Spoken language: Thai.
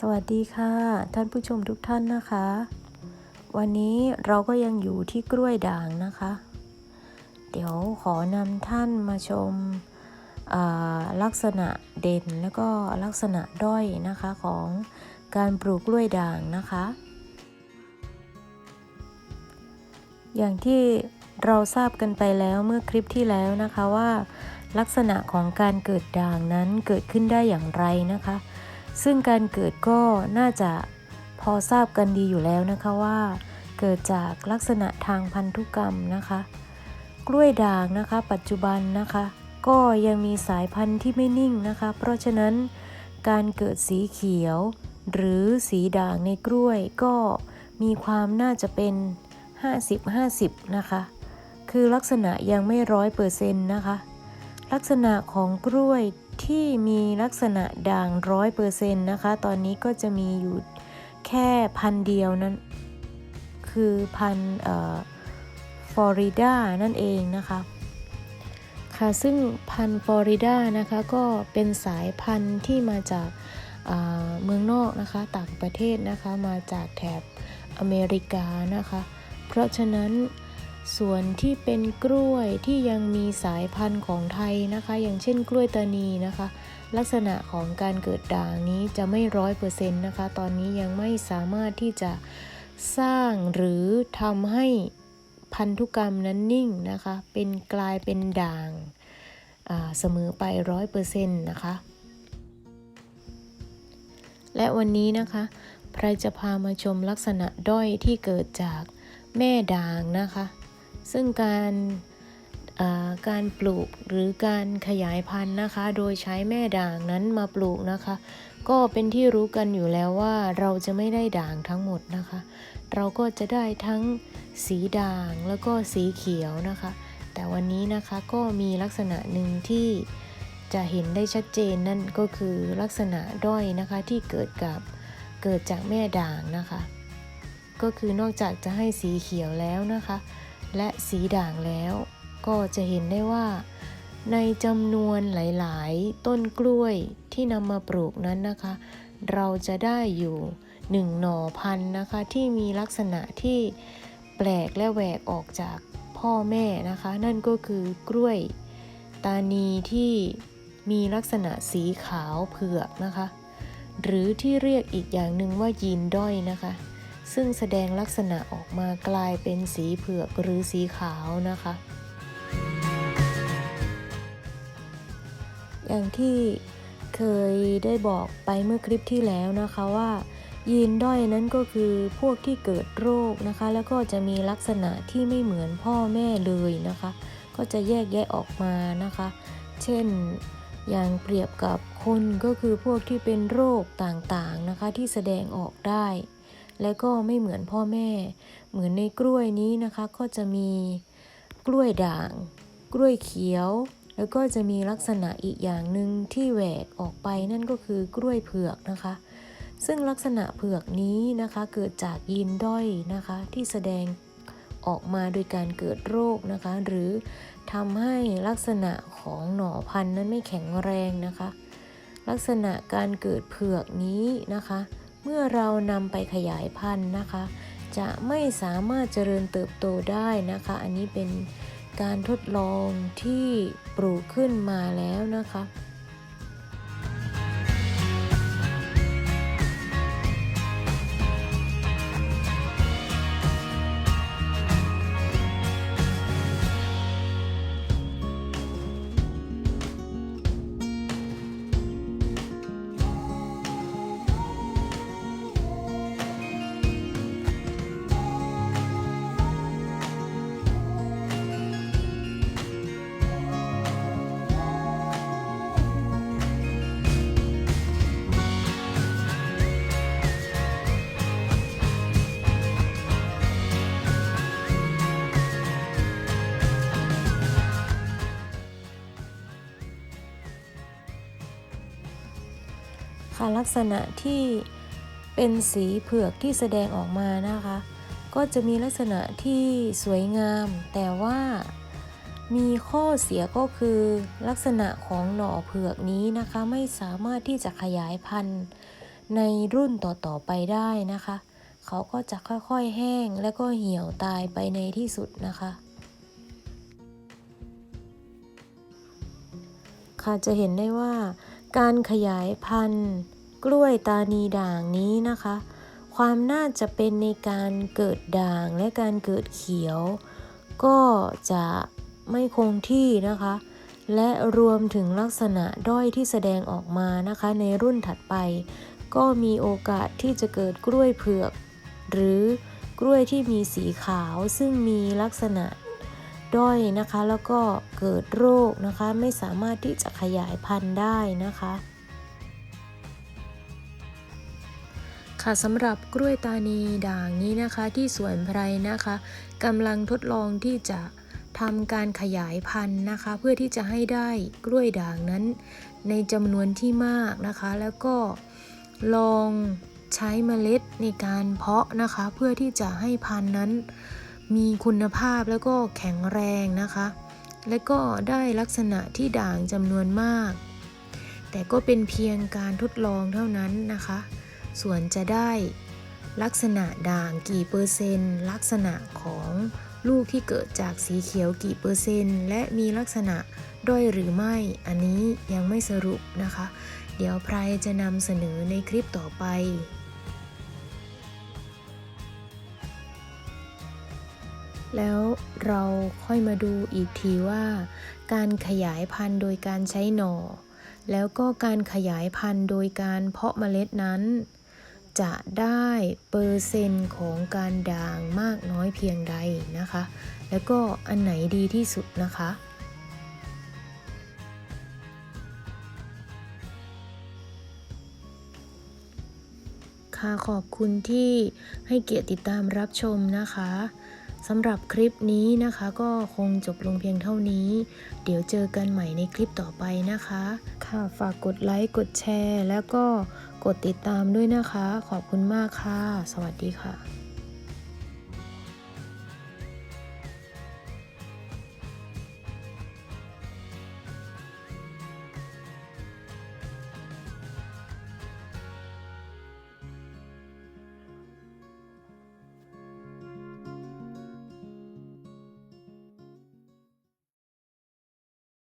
สวัสดีค่ะ ท่านผู้ชมทุกท่านนะคะ วันนี้เราก็ยังอยู่ที่กล้วยด่างนะคะ เดี๋ยวขอนำท่านมาชมลักษณะเด่นแล้วก็ลักษณะด้อยนะคะของการปลูกกล้วยด่างนะคะ อย่างที่เราทราบกันไปแล้วเมื่อคลิปที่แล้วนะคะว่า ลักษณะของการเกิดด่างนั้นเกิดขึ้นได้อย่างไรนะคะ ซึ่งการเกิดก็น่าจะพอทราบกันดีอยู่แล้วนะคะว่า เกิดจากลักษณะทางพันธุกรรมนะคะ กล้วยด่างนะคะ ปัจจุบันนะคะ ก็ยังมีสายพันธุ์ที่ไม่นิ่งนะคะ เพราะฉะนั้นการเกิดสีเขียว หรือสีด่างในกล้วยก็มีความน่าจะเป็น 50-50 นะคะ คือลักษณะยังไม่ร้อยเปอร์เซ็นต์นะคะ ลักษณะของกล้วย ที่มีลักษณะด่างร้อยเปอร์เซ็นต์นะคะ ตอนนี้ก็จะมีอยู่แค่พันเดียวนั้น คือพันฟลอริดานั่นเองนะคะค่ะซึ่งพันฟลอริดานะคะก็เป็นสายพันธุ์ที่มาจากเมืองนอกนะคะต่างประเทศนะคะมาจากแถบอเมริกานะคะ เพราะฉะนั้น ส่วนที่เป็นกล้วยที่ยังมีสายพันธุ์ของไทยนะคะ อย่างเช่นกล้วยตานีนะคะ ลักษณะของการเกิดด่างนี้จะไม่ร้อยเปอร์เซ็นต์นะคะ ตอนนี้ยังไม่สามารถที่จะสร้างหรือทำให้พันธุกรรมนั้นนิ่งนะคะ เป็นกลายเป็นด่างเสมอไปร้อยเปอร์เซ็นต์นะคะ และวันนี้นะคะพรจะพามาชมลักษณะด้อยที่เกิดจากแม่ด่างนะคะ ซึ่งการการปลูกหรือการขยายพันธุ์นะคะ โดยใช้แม่ด่างนั้นมาปลูกนะคะ ก็เป็นที่รู้กันอยู่แล้วว่าเราจะไม่ได้ด่างทั้งหมดนะคะ เราก็จะได้ทั้งสีด่างแล้วก็สีเขียวนะคะ แต่วันนี้นะคะก็มีลักษณะหนึ่งที่จะเห็นได้ชัดเจนนั่นก็คือลักษณะด้อยนะคะที่เกิดกับเกิดจากแม่ด่างนะคะ ก็คือนอกจากจะให้สีเขียวแล้วนะคะ และสีด่างแล้ว ก็จะเห็นได้ว่า ในจำนวนหลายๆ ต้นกล้วยที่นำมาปลูกนั้นนะคะ เราจะได้อยู่หนึ่งหน่อพันธุ์นะคะ ที่มีลักษณะที่แปลกและแหวกออกจากพ่อแม่นะคะ นั่นก็คือกล้วยตานีที่มีลักษณะสีขาวเผือกนะคะ หรือที่เรียกอีกอย่างหนึ่งว่ายีนด้อยนะคะ ซึ่งแสดงลักษณะออกมากลายเป็นสีเผือกหรือสีขาวนะคะ อย่างที่เคยได้บอกไปเมื่อคลิปที่แล้วนะคะว่า ยีนด้อยนั้นก็คือพวกที่เกิดโรคนะคะ แล้วก็จะมีลักษณะที่ไม่เหมือนพ่อแม่เลยนะคะ ก็จะแยกแยะออกมานะคะ เช่นอย่างเปรียบกับคนก็คือพวกที่เป็นโรคต่างๆนะคะที่แสดงออกได้ และก็ไม่เหมือนพ่อแม่ เหมือนในกล้วยนี้นะคะก็จะมีกล้วยด่าง กล้วยเขียว แล้วก็จะมีลักษณะอีกอย่างหนึ่งที่แหวกออกไปนั่นก็คือกล้วยเผือกนะคะ ซึ่งลักษณะเผือกนี้นะคะเกิดจากยีนด้อยนะคะที่แสดงออกมาโดยการเกิดโรคนะคะ หรือทำให้ลักษณะของหน่อพันธุ์นั้นไม่แข็งแรงนะคะ ลักษณะการเกิดเผือกนี้นะคะ เมื่อเรานำไปขยายพันธุ์นะคะ จะไม่สามารถเจริญเติบโตได้นะคะ อันนี้เป็นการทดลองที่ปลูกขึ้นมาแล้วนะคะ ลักษณะที่เป็นสีเผือกที่แสดงออกมานะคะ ก็จะมีลักษณะที่สวยงาม แต่ว่ามีข้อเสียก็คือลักษณะของหน่อเผือกนี้นะคะ ไม่สามารถที่จะขยายพันธุ์ในรุ่นต่อๆไปได้นะคะ เขาก็จะค่อยๆแห้งแล้วก็เหี่ยวตายไปในที่สุดนะคะ ค่ะจะเห็นได้ว่าการขยายพันธุ์ กล้วยตานีด่างนี้นะคะ ความน่าจะเป็นในการเกิดด่างและการเกิดเขียว ก็จะไม่คงที่นะคะ และรวมถึงลักษณะด้อยที่แสดงออกมานะคะ ในรุ่นถัดไป ก็มีโอกาสที่จะเกิดกล้วยเผือก หรือกล้วยที่มีสีขาวซึ่งมีลักษณะด้อยนะคะ แล้วก็เกิดโรคนะคะ ไม่สามารถที่จะขยายพันธุ์ได้นะคะ ค่ะสำหรับกล้วยตานีด่างนี้นะคะที่สวนไพรนะคะกำลังทดลองที่จะทำการขยายพันธุ์นะคะ เพื่อที่จะให้ได้กล้วยด่างนั้น ในจำนวนที่มากนะคะ แล้วก็ลองใช้เมล็ดในการเพาะนะคะ เพื่อที่จะให้พันธุ์นั้น มีคุณภาพแล้วก็แข็งแรงนะคะ และก็ได้ลักษณะที่ด่างจำนวนมาก แต่ก็เป็นเพียงการทดลองเท่านั้นนะคะ ส่วนจะได้ลักษณะด่างกี่เปอร์เซนต์ ลักษณะของลูกที่เกิดจากสีเขียวกี่เปอร์เซนต์ และมีลักษณะด้อยหรือไม่ อันนี้ยังไม่สรุปนะคะ เดี๋ยวไพรจะนำเสนอในคลิปต่อไปแล้วเราค่อยมาดูอีกทีว่า การขยายพันธุ์โดยการใช้หน่อ แล้วก็การขยายพันธุ์โดยการเพาะเมล็ดนั้น จะได้เปอร์เซ็นต์ของการด่างมากน้อยเพียงใดนะคะ แล้วก็อันไหนดีที่สุดนะคะ ค่ะขอบคุณที่ให้เกียรติติดตามรับชมนะคะสำหรับคลิปนี้นะคะก็คงจบลงเพียงเท่านี้ เดี๋ยวเจอกันใหม่ในคลิปต่อไปนะคะ ค่ะ ฝากกดไลค์ กดแชร์ แล้วก็กดติดตามด้วยนะคะ ขอบคุณมากค่ะ สวัสดีค่ะ